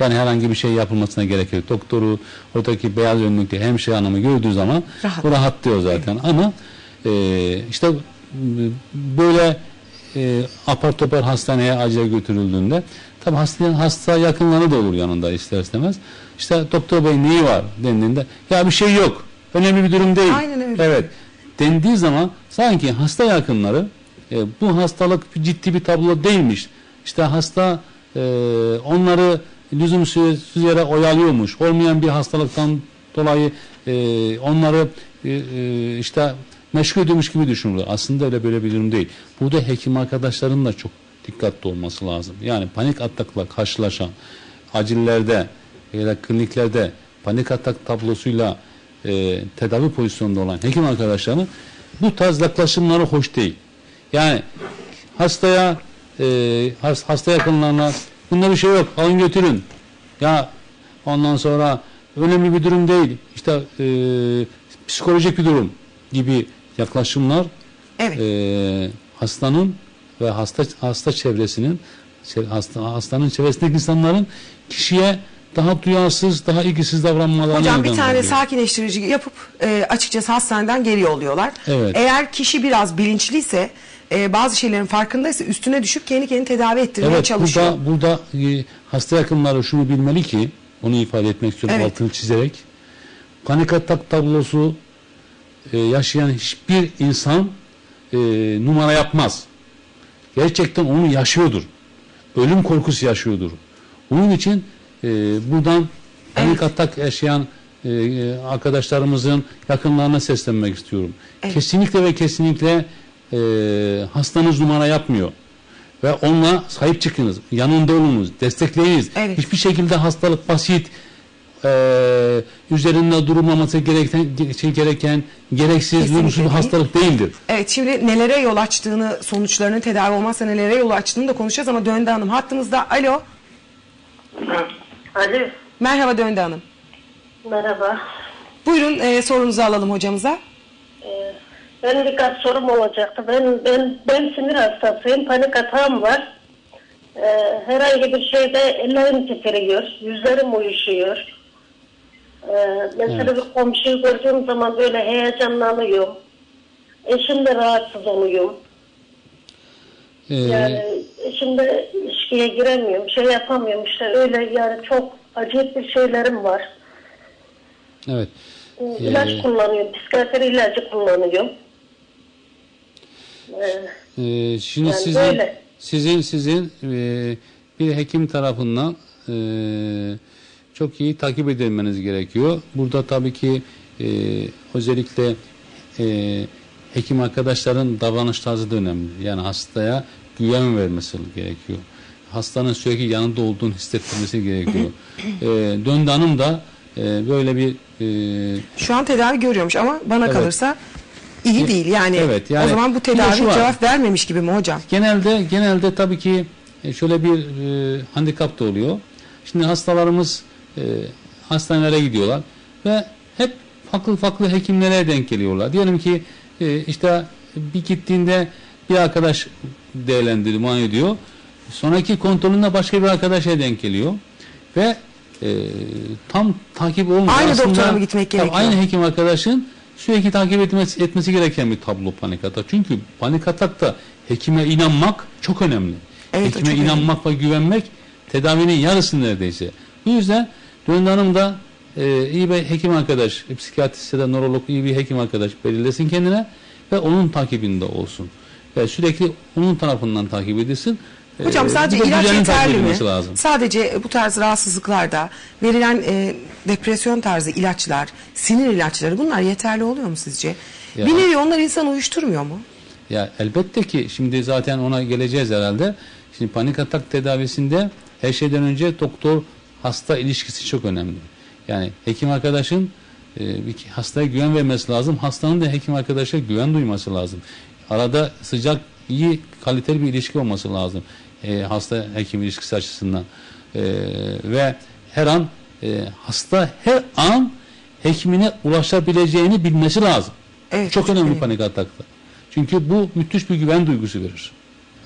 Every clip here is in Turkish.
Yani herhangi bir şey yapılmasına gerek yok. Doktoru, oradaki beyaz önlüklü hemşire hanımı gördüğü zaman Rahat. bu rahatlıyor zaten. Ama e, işte e, böyle e, apar topar hastaneye acile götürüldüğünde tabi hasta, hasta yakınları da olur yanında ister istemez. İşte doktor bey neyi var dendiğinde ya bir şey yok. Önemli bir durum değil. Aynen öyle. Evet. Dendiği zaman sanki hasta yakınları e, bu hastalık ciddi bir tablo değilmiş. İşte hasta e, onları lüzumsuz yere oyalıyormuş. Olmayan bir hastalıktan dolayı e, onları e, e, işte meşgul ediyormuş gibi düşünülür. Aslında öyle böyle bir durum değil. Burada hekim arkadaşların da çok dikkatli olması lazım. Yani panik atakla karşılaşan acillerde ya da kliniklerde panik atak tablosuyla e, tedavi pozisyonunda olan hekim arkadaşlarının bu tarz yaklaşımları hoş değil. Yani hastaya e, has- hasta yakınlarına bunda bir şey yok alın götürün. Ya ondan sonra önemli bir durum değil. İşte e, psikolojik bir durum gibi yaklaşımlar Evet. e, hastanın ve hasta hasta çevresinin çe- hasta, hastanın çevresindeki insanların kişiye daha duyarsız, daha ilgisiz davranmalarına Hocam bir tane oluyor. sakinleştirici yapıp e, açıkçası hastaneden geri yolluyorlar. Evet. Eğer kişi biraz bilinçliyse e, bazı şeylerin farkındaysa üstüne düşüp kendi kendini tedavi ettirmeye Evet çalışıyor. burada, burada e, hasta yakınları şunu bilmeli ki onu ifade etmek istiyorum Evet. altını çizerek panik atak tablosu e, yaşayan hiçbir insan e, numara yapmaz. Gerçekten onu yaşıyordur. Ölüm korkusu yaşıyordur. Onun için e, buradan panik atak yaşayan e, e, arkadaşlarımızın yakınlarına seslenmek istiyorum. Evet. Kesinlikle ve kesinlikle e, hastanız numara yapmıyor. Ve onunla sahip çıkınız. Yanında olunuz. Destekleyiniz. Evet. Hiçbir şekilde hastalık basit e, üzerinde durulmaması gereken, şey gereken gereksiz, lüzumsuz bir hastalık değildir. Evet şimdi nelere yol açtığını sonuçlarının tedavi olmazsa nelere yol açtığını da konuşacağız ama Dönde Hanım hattımızda. Alo. Alo, Merhaba Dönde Hanım. merhaba. Buyurun e, sorunuzu alalım hocamıza. Ee, benim birkaç sorum olacaktı. Ben ben ben sinir hastasıyım, panik atağım var. Ee, herhangi bir şeyde ellerim titriyor, yüzlerim uyuşuyor. Ee, mesela bir komşuyu gördüğüm zaman böyle heyecanlanıyorum. Eşim de rahatsız oluyorum. E, Yani eşimle ilişkiye giremiyorum, şey yapamıyorum işte öyle yani çok acayip bir şeylerim var. evet. İlaç Ee, kullanıyorum, psikiyatri ilacı kullanıyorum. Ee, Ee, şimdi Yani sizin böyle. sizin sizin e, bir hekim tarafından e, çok iyi takip edilmeniz gerekiyor. Burada tabii ki e, özellikle e, hekim arkadaşların davranış tarzı da önemli. Yani hastaya güven vermesi gerekiyor. Hastanın sürekli yanında olduğunu hissettirmesi gerekiyor. e, Döndü Hanım da e, böyle bir e, Şu an tedavi görüyormuş ama bana Evet. kalırsa iyi değil. Yani, Evet, yani o zaman bu tedavi cevap vermemiş gibi mi hocam? Genelde genelde tabii ki e, şöyle bir e, handikap da oluyor. Şimdi hastalarımız e, hastanelere gidiyorlar ve hep farklı farklı hekimlere denk geliyorlar. Diyelim ki e, işte bir gittiğinde bir arkadaş değerlendiriyor, muayene ediyor. Sonraki kontrolünde başka bir arkadaşa denk geliyor ve e, tam takip olmuyor. Aynı Aslında- doktora mı gitmek Tabii gerekiyor? Aynı hekim arkadaşın sürekli takip etmesi, etmesi gereken bir tablo panik atak. Çünkü panik atakta hekime inanmak çok önemli. Evet, hekime çok inanmak ve güvenmek tedavinin yarısı neredeyse. Bu yüzden Döndü Hanım da e, iyi bir hekim arkadaş, e, psikiyatrist ya da nörolog iyi bir hekim arkadaş belirlesin kendine ve onun takibinde olsun. Ve sürekli onun tarafından takip edilsin. Hocam bir sadece de ilaç yeterli mi? Lazım. Sadece bu tarz rahatsızlıklarda verilen e, depresyon tarzı ilaçlar, sinir ilaçları bunlar yeterli oluyor mu sizce? Ya. Bir nevi onlar insanı uyuşturmuyor mu? Ya elbette ki şimdi zaten ona geleceğiz herhalde. Şimdi panik atak tedavisinde her şeyden önce doktor hasta ilişkisi çok önemli. Yani hekim arkadaşın e, hastaya güven vermesi lazım. Hastanın da hekim arkadaşa güven duyması lazım. Arada sıcak, iyi, kaliteli bir ilişki olması lazım. E, hasta hekim ilişkisi açısından. E, ve her an e, hasta her an hekimine ulaşabileceğini bilmesi lazım. Evet, çok önemli önemli. panik atakta. Çünkü bu müthiş bir güven duygusu verir.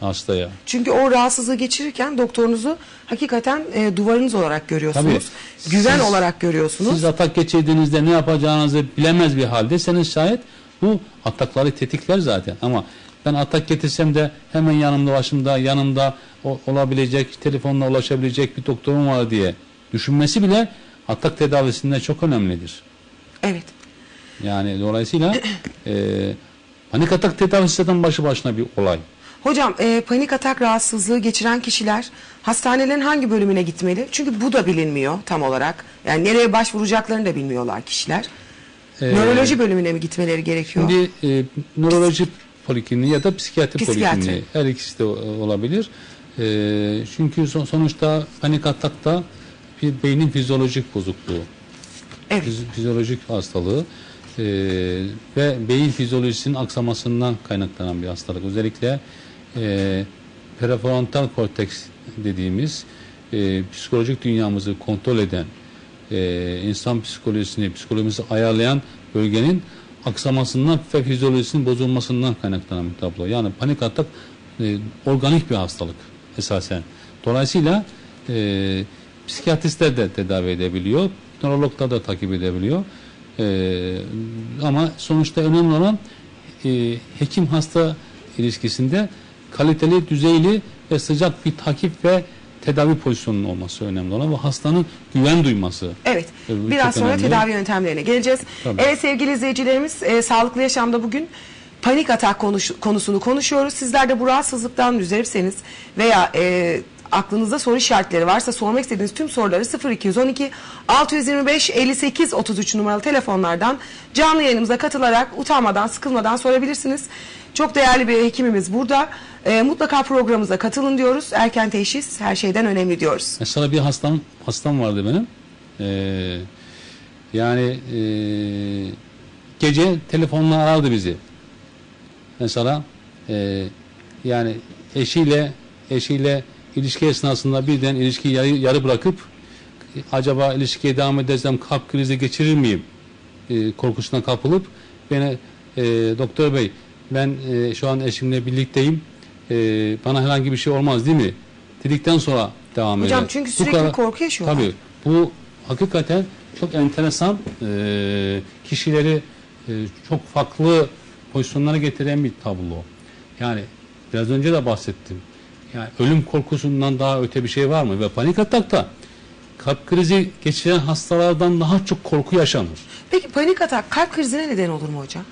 hastaya. Çünkü o rahatsızlığı geçirirken doktorunuzu hakikaten e, duvarınız olarak görüyorsunuz. Tabii. Güven Siz- olarak görüyorsunuz. Siz atak geçirdiğinizde ne yapacağınızı bilemez bir haldeyseniz şayet bu atakları tetikler zaten. Ama ben atak getirsem de hemen yanımda başımda yanımda olabilecek telefonla ulaşabilecek bir doktorum var diye düşünmesi bile atak tedavisinde çok önemlidir. Evet. Yani dolayısıyla e, panik atak tedavisi zaten başı başına bir olay. Hocam e, panik atak rahatsızlığı geçiren kişiler hastanelerin hangi bölümüne gitmeli? Çünkü bu da bilinmiyor tam olarak. Yani nereye başvuracaklarını da bilmiyorlar kişiler. Ee, Nöroloji bölümüne mi gitmeleri gerekiyor? Şimdi e, nöroloji polikliniği ya da psikiyatri, Psikiyatri. polikliniği her ikisi de o- olabilir. E, çünkü son- sonuçta panik atakta bir beynin fizyolojik bozukluğu, evet. fiz- fizyolojik hastalığı e, ve beyin fizyolojisinin aksamasından kaynaklanan bir hastalık. Özellikle e, prefrontal korteks dediğimiz e, psikolojik dünyamızı kontrol eden, e, insan psikolojisini, psikolojimizi ayarlayan bölgenin aksamasından ve fizyolojisinin bozulmasından kaynaklanan bir tablo. Yani panik atak e, organik bir hastalık esasen. Dolayısıyla e, psikiyatristler de tedavi edebiliyor, nörologlar da takip edebiliyor. E, ama sonuçta önemli olan e, hekim hasta ilişkisinde kaliteli, düzeyli ve sıcak bir takip ve tedavi pozisyonunun olması önemli olan ve hastanın güven duyması. Evet. Bu Biraz sonra önemli. tedavi yöntemlerine geleceğiz. Tabii. Evet sevgili izleyicilerimiz, e, sağlıklı yaşamda bugün panik atak konuş- konusunu konuşuyoruz. Sizler de bu rahatsızlıktan müzdaripseniz veya e, aklınızda soru işaretleri varsa sormak istediğiniz tüm soruları 0212 625 58 33 numaralı telefonlardan canlı yayınımıza katılarak utanmadan, sıkılmadan sorabilirsiniz. Çok değerli bir hekimimiz burada. E, mutlaka programımıza katılın diyoruz. Erken teşhis her şeyden önemli diyoruz. Mesela bir hastam hastam vardı benim. Ee, yani ee, gece telefonla arardı bizi. Mesela ee, yani eşiyle eşiyle ilişki esnasında birden ilişkiyi yarı, yarı bırakıp acaba ilişkiye devam edersem kalp krizi geçirir miyim e, korkusuna kapılıp beni e, doktor bey ben e, şu an eşimle birlikteyim e, bana herhangi bir şey olmaz değil mi dedikten sonra devam Hocam eder. çünkü Bu sürekli kadar- korku yaşıyorlar. Tabii bu hakikaten çok enteresan e, kişileri e, çok farklı pozisyonlara getiren bir tablo. Yani biraz önce de bahsettim. Yani ölüm korkusundan daha öte bir şey var mı? Ve panik atakta kalp krizi geçiren hastalardan daha çok korku yaşanır. Peki panik atak kalp krizine neden olur mu hocam?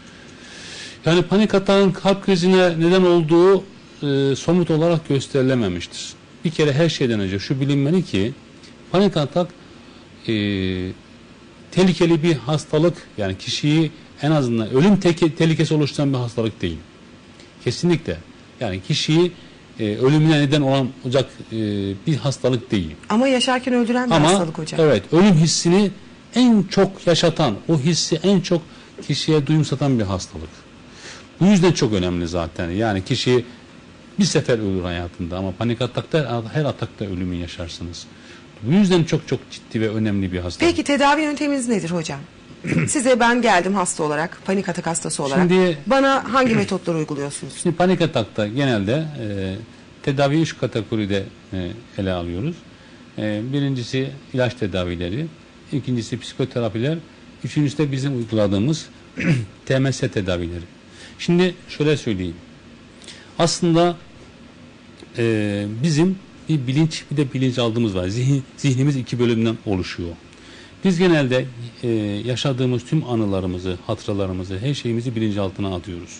Yani panik atağın kalp krizine neden olduğu e, somut olarak gösterilememiştir. Bir kere her şeyden önce şu bilinmeli ki panik atak e, tehlikeli bir hastalık yani kişiyi en azından ölüm teke- tehlikesi oluşturan bir hastalık değil. Kesinlikle. Yani kişiyi e, ölümüne neden olan olacak e, bir hastalık değil. Ama yaşarken öldüren bir Ama hastalık hocam. evet ölüm hissini en çok yaşatan, o hissi en çok kişiye duyumsatan bir hastalık. Bu yüzden çok önemli zaten. Yani kişi bir sefer ölür hayatında ama panik atakta her atakta ölümü yaşarsınız. Bu yüzden çok çok ciddi ve önemli bir hastalık. Peki tedavi yönteminiz nedir hocam? Size ben geldim hasta olarak, panik atak hastası olarak. Şimdi- Bana hangi metotları uyguluyorsunuz? Şimdi panik atakta genelde e, tedavi üç kategoride e, ele alıyoruz. E, birincisi ilaç tedavileri, ikincisi psikoterapiler, üçüncüsü de bizim uyguladığımız TMS tedavileri. Şimdi şöyle söyleyeyim. Aslında e, bizim bir bilinç bir de bilinç aldığımız var. Zihin, zihnimiz iki bölümden oluşuyor. Biz genelde e, yaşadığımız tüm anılarımızı, hatıralarımızı, her şeyimizi bilinçaltına atıyoruz.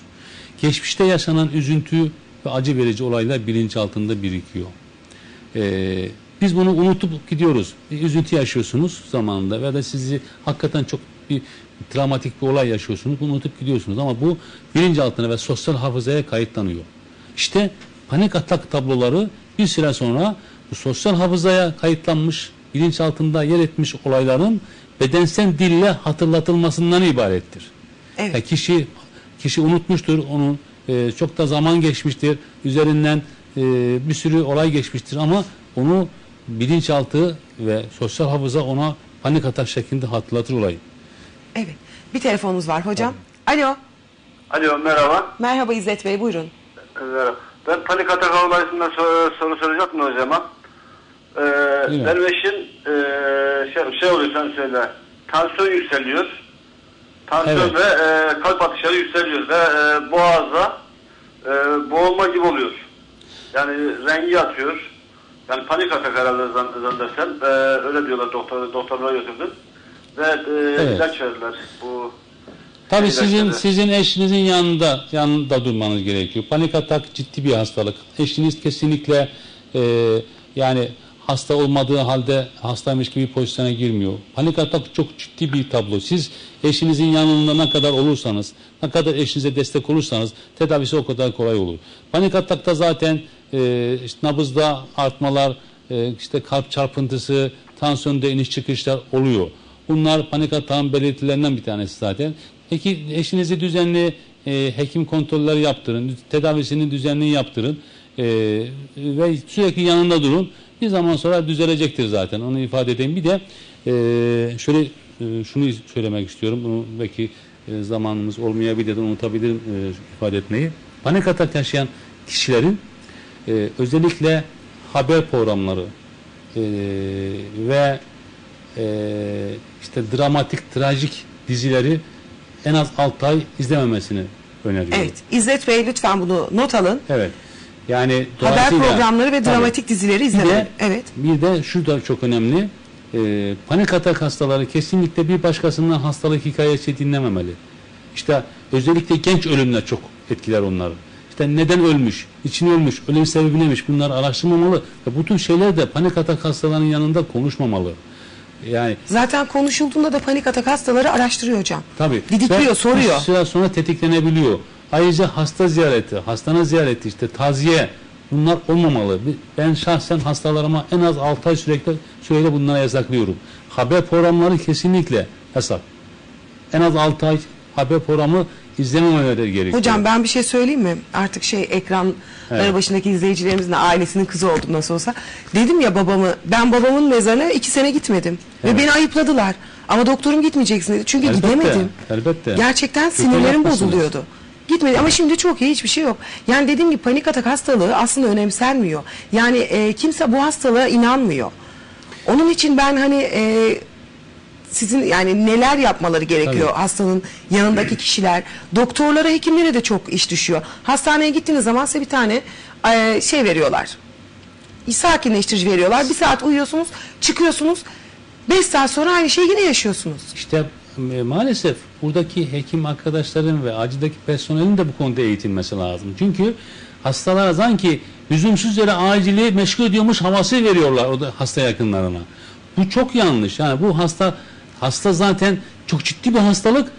Geçmişte yaşanan üzüntü ve acı verici olaylar bilinçaltında birikiyor. E, biz bunu unutup gidiyoruz. Bir üzüntü yaşıyorsunuz zamanında ve da sizi hakikaten çok bir travmatik bir olay yaşıyorsunuz. Bunu unutup gidiyorsunuz ama bu bilinçaltına ve sosyal hafızaya kayıtlanıyor. İşte panik atak tabloları bir süre sonra bu sosyal hafızaya kayıtlanmış, bilinçaltında yer etmiş olayların bedensel dille hatırlatılmasından ibarettir. Evet. Ya kişi kişi unutmuştur onun e, çok da zaman geçmiştir üzerinden e, bir sürü olay geçmiştir ama onu bilinçaltı ve sosyal hafıza ona panik atak şeklinde hatırlatır olayı. Evet. Bir telefonumuz var hocam. Alo. Alo merhaba. Merhaba İzzet Bey buyurun. Merhaba. Ben panik atak olayında soru, soru soracaktım hocama. Ee, eşim e, şey, şey oluyor sen söyle. Tansiyon yükseliyor. Tansiyon Evet. ve e, kalp atışları yükseliyor ve e, boğazda e, boğulma gibi oluyor. Yani rengi atıyor. Yani panik atak herhalde zan- zannedersem. E, öyle diyorlar doktor, doktorlara götürdüm. Ve e, Evet. ilaç verdiler. Bu Tabii sizin sizin eşinizin yanında yanında durmanız gerekiyor. Panik atak ciddi bir hastalık. Eşiniz kesinlikle e, yani hasta olmadığı halde hastaymış gibi pozisyona girmiyor. Panik atak çok ciddi bir tablo. Siz eşinizin yanında ne kadar olursanız, ne kadar eşinize destek olursanız tedavisi o kadar kolay olur. Panik atakta zaten e, işte nabızda artmalar, e, işte kalp çarpıntısı, tansiyonda iniş çıkışlar oluyor. Bunlar panik atağın belirtilerinden bir tanesi zaten. Peki eşinizi düzenli e, hekim kontrolleri yaptırın, tedavisini düzenli yaptırın e, ve sürekli yanında durun. Bir zaman sonra düzelecektir zaten onu ifade edeyim. Bir de e, şöyle e, şunu söylemek istiyorum. Bunu belki e, zamanımız olmayabilir, unutabilirim e, ifade etmeyi. Panik atak yaşayan kişilerin e, özellikle haber programları e, ve e, işte dramatik, trajik dizileri en az 6 ay izlememesini öneriyorum. Evet. İzzet Bey lütfen bunu not alın. Evet. Yani Haber programları ve Tabii. dramatik dizileri Bir izlemeli. de, Evet. bir de şu da çok önemli. Ee, panik atak hastaları kesinlikle bir başkasından hastalık hikayesi dinlememeli. İşte özellikle genç ölümler çok etkiler onları. İşte neden ölmüş, için ölmüş, ölüm sebebi neymiş bunları araştırmamalı. Ve bu tür şeyler de panik atak hastalarının yanında konuşmamalı. Yani Zaten konuşulduğunda da panik atak hastaları araştırıyor hocam. Tabii. Didikliyor, soruyor. Bir süre sonra tetiklenebiliyor. Ayrıca hasta ziyareti, hastane ziyareti, işte taziye bunlar olmamalı. Ben şahsen hastalarıma en az 6 ay sürekli süreyle bunlara yasaklıyorum. Haber programları kesinlikle yasak. En az 6 ay haber programı izlememeleri gerekiyor. Hocam ben bir şey söyleyeyim mi? Artık şey ekranları Evet. başındaki izleyicilerimizin ailesinin kızı oldum nasıl olsa. Dedim ya babamı, ben babamın mezarına iki sene gitmedim. Evet. Ve beni ayıpladılar. Ama doktorum gitmeyeceksin dedi. Çünkü Elbette, gidemedim. elbette. Gerçekten sinirlerim bozuluyordu. Gitmedi ama şimdi çok iyi hiçbir şey yok. Yani dediğim gibi panik atak hastalığı aslında önemsenmiyor. Yani e, kimse bu hastalığa inanmıyor. Onun için ben hani e, sizin yani neler yapmaları gerekiyor Tabii. hastanın yanındaki kişiler. Doktorlara, hekimlere de çok iş düşüyor. Hastaneye gittiğiniz zaman size bir tane e, şey veriyorlar. Sakinleştirici veriyorlar. Bir saat uyuyorsunuz, çıkıyorsunuz. Beş saat sonra aynı şeyi yine yaşıyorsunuz. İşte maalesef buradaki hekim arkadaşların ve acildeki personelin de bu konuda eğitilmesi lazım. Çünkü hastalara sanki lüzumsuz yere acili meşgul ediyormuş havası veriyorlar o da hasta yakınlarına. Bu çok yanlış. Yani bu hasta hasta zaten çok ciddi bir hastalık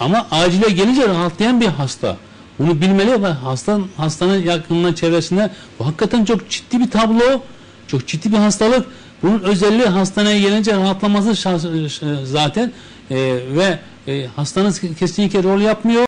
ama acile gelince rahatlayan bir hasta. Bunu bilmeli ve hasta, hastanın yakınına çevresine bu hakikaten çok ciddi bir tablo, çok ciddi bir hastalık. Bunun özelliği hastaneye gelince rahatlaması zaten e, ve e, hastanız kesinlikle rol yapmıyor.